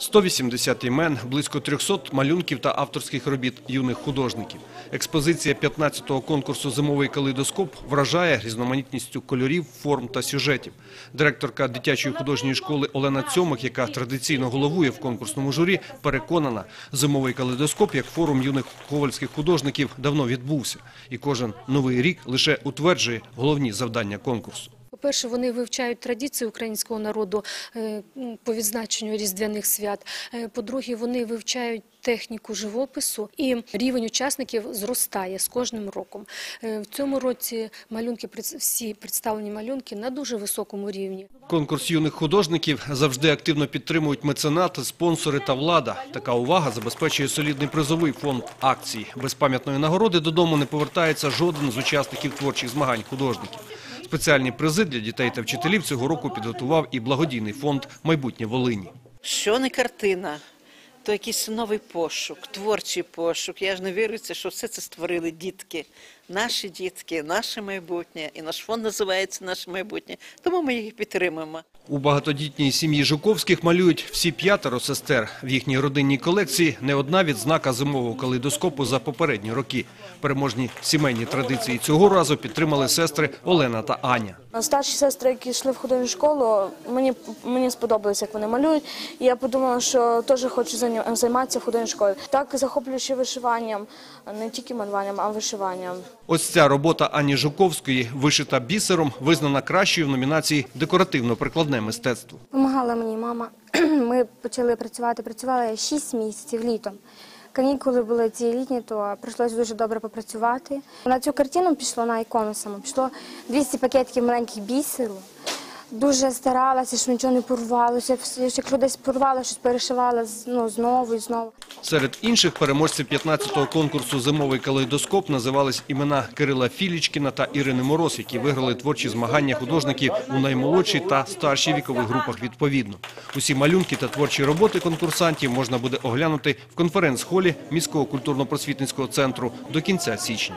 180 імен, близько 300 малюнків та авторських робіт юних художників. Експозиція 15-го конкурсу «Зимовий калейдоскоп» вражає різноманітністю кольорів, форм та сюжетів. Директорка дитячої художньої школи Олена Цьомик, яка традиційно головує в конкурсному журі, переконана, «Зимовий калейдоскоп» як форум юних ковальських художників давно відбувся. І кожен новий рік лише утверджує головні завдання конкурсу. По-перше, вони вивчають традиції українського народу е, по відзначенню різдвяних свят. Е, По-друге, вони вивчають техніку живопису, і рівень учасників зростає з кожним роком. Е, В цьому році малюнки всі представлені малюнки на дуже високому рівні. Конкурс юних художників завжди активно підтримують меценати, спонсори та влада. Така увага забезпечує солідний призовий фонд акцій. Без пам'ятної нагороди додому не повертається жоден з учасників творчих змагань художників. Спеціальні призи для дітей та вчителів цього року підготував і благодійний фонд «Майбутнє Волині». Що не картина, то якийсь новий пошук, творчий пошук. Я ж не вірю, що все це створили дітки. Наші дітки, наше майбутнє. І наш фонд називається Наше майбутнє. Тому ми їх підтримуємо. У багатодітній сім'ї Жуковських малюють всі п'ятеро сестер. В їхній родинній колекції не одна відзнака зимового калейдоскопу за попередні роки. Переможні сімейні традиції цього разу підтримали сестри Олена та Аня. Старші сестри, які йшли в художню школу, мені, мені сподобалось, як вони малюють. І я подумала, що теж хочу займатися в художній школі. Так захоплюючи вишиванням, не тільки малюванням, а вишиванням. Ось ця робота Ані Жуковської, вишита бісером, визнана кращою в номінації «Декоративно-прикладне мистецтво». Помагала мені мама. Ми почали працювати. Працювала 6 місяців літом. Канікули були ці літні, то прийшлося дуже добре попрацювати. На цю картину пішло на ікону саму. Пішло 200 пакетів маленьких бісеру. Дуже старалася, щоб нічого не порвалося. Якщо десь порвало, щось перешивала ну, знову і знову. Серед інших переможців 15-го конкурсу «Зимовий калейдоскоп» називались імена Кирила Філічкіна та Ірини Мороз, які виграли творчі змагання художників у наймолодшій та старшій вікових групах відповідно. Усі малюнки та творчі роботи конкурсантів можна буде оглянути в конференц-холі міського культурно-просвітницького центру до кінця січня.